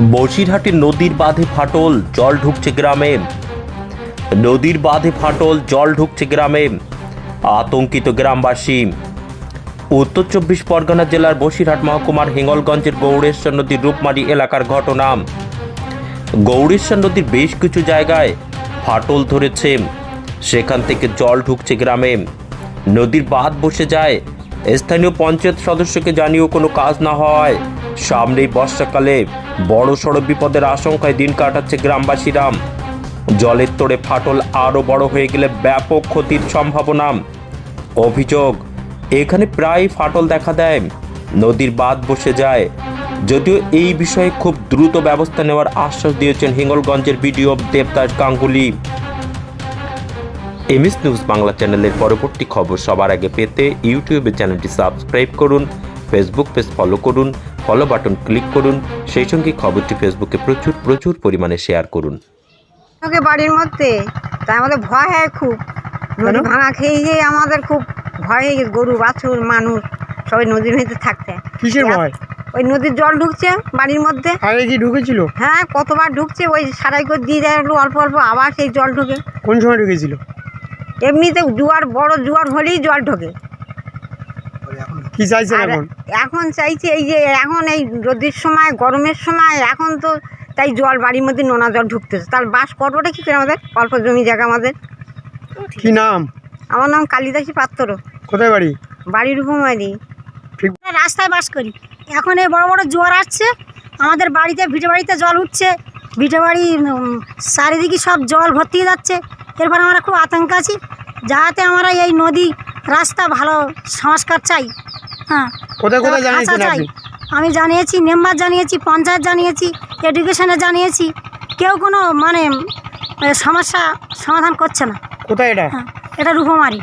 বসিরহাটের নদীর বাঁধে ফাটল, জল ঢুকছে গ্রামে। নদীর বাঁধে ফাটল, জল ঢুকছে গ্রামে। আতঙ্কিত গ্রামবাসী। উত্তর চব্বিশ পরগনা জেলার বসিরহাট মহকুমার হিঙ্গলগঞ্জের গৌড়েশ্বর নদীর রূপমারি এলাকার ঘটনা। গৌড়েশ্বর নদীর বেশ কিছু জায়গায় ফাটল ধরেছে। সেখান থেকে জল ঢুকছে গ্রামে। নদীর বাঁধ বসে যায় স্থানীয় পঞ্চায়েত সদস্যকে জানিয়েও কোনো কাজ না হওয়ায় সামনেই বর্ষাকালে বড় সড় বিপদের আশঙ্কায় দিন কাটাচ্ছে গ্রামবাসীরা। জলের তোড়ে ফাটল আরও বড় হয়ে গেলে ব্যাপক ক্ষতির সম্ভাবনা। অভিযোগ, এখানে প্রায় ফাটল দেখা দেয়। নদীর বাঁধ বসে যায়। যদিও এই বিষয়ে খুব দ্রুত ব্যবস্থা নেওয়ার আশ্বাস দিয়েছেন হিঙ্গলগঞ্জের BDO Debdas Ganguly. MS news Bangla চ্যানেলের পরবর্তী খবর সবার আগে পেতে ইউটিউবে চ্যানেলটি সাবস্ক্রাইব করুন ফেসবুক পেজ ফলো করুন ফলো বাটন ক্লিক করুন সেই সঙ্গে খবরটি ফেসবুকে প্রচুর প্রচুর পরিমাণে শেয়ার করুন। ওকে বাড়ির মধ্যে তাই আমাদের ভয় হয় খুব। নদী ভাঙা খেয়ে গিয়ে আমাদের খুব ভয় হয়ে গেছে গরু বাছুর মানুষ সবাই নদীর ভিতরে থাকতে। কিসের ভয়? ওই নদীর জল ঢুকছে বাড়ির মধ্যে। আগে কি ঢুকেছিল? হ্যাঁ কতবার ঢুকছে ওই সারাই করে দিয়ে দেয় অল্প অল্প আবার সেই জল ঢুকে। কোন সময় ঢুকেছিল? এমনিতে জোয়ার বড় জোয়ার হলেই জল ঢোকে। কি চাইছেন এখন? এখন চাইছে এই যে এখন এই রোদের সময় গরমের সময় এখন তো তাই জল বাড়ির মধ্যে নোনা জল ঢুকতেছে। তার বাস করবোটা কী করে আমাদের? অল্প জমি জায়গা আমাদের। কি নাম? আমার নাম কালিদাসী পাত্র কোথায় বাড়ি? বাড়ির উপমারি। আমরা রাস্তায় বাস করি। এখন এই বড় বড় জোয়ার আসছে। আমাদের বাড়িতে ভিটে বাড়িতে জল উঠছে। ভিটে বাড়ি চারিদিকে সব জল ভর্তি হয়ে যাচ্ছে। এরপর আমরা খুব আতঙ্ক আছি যাতে আমরা এই নদী রাস্তা ভালো সংস্কার চাই। হ্যাঁ। চাই। আমি জানিয়েছি মেম্বার জানিয়েছি পঞ্চায়েত জানিয়েছি এডুকেশনে জানিয়েছি কেউ কোনো মানে সমস্যা সমাধান করছে না। কোথায় এটা? হ্যাঁ এটা রূপমারি।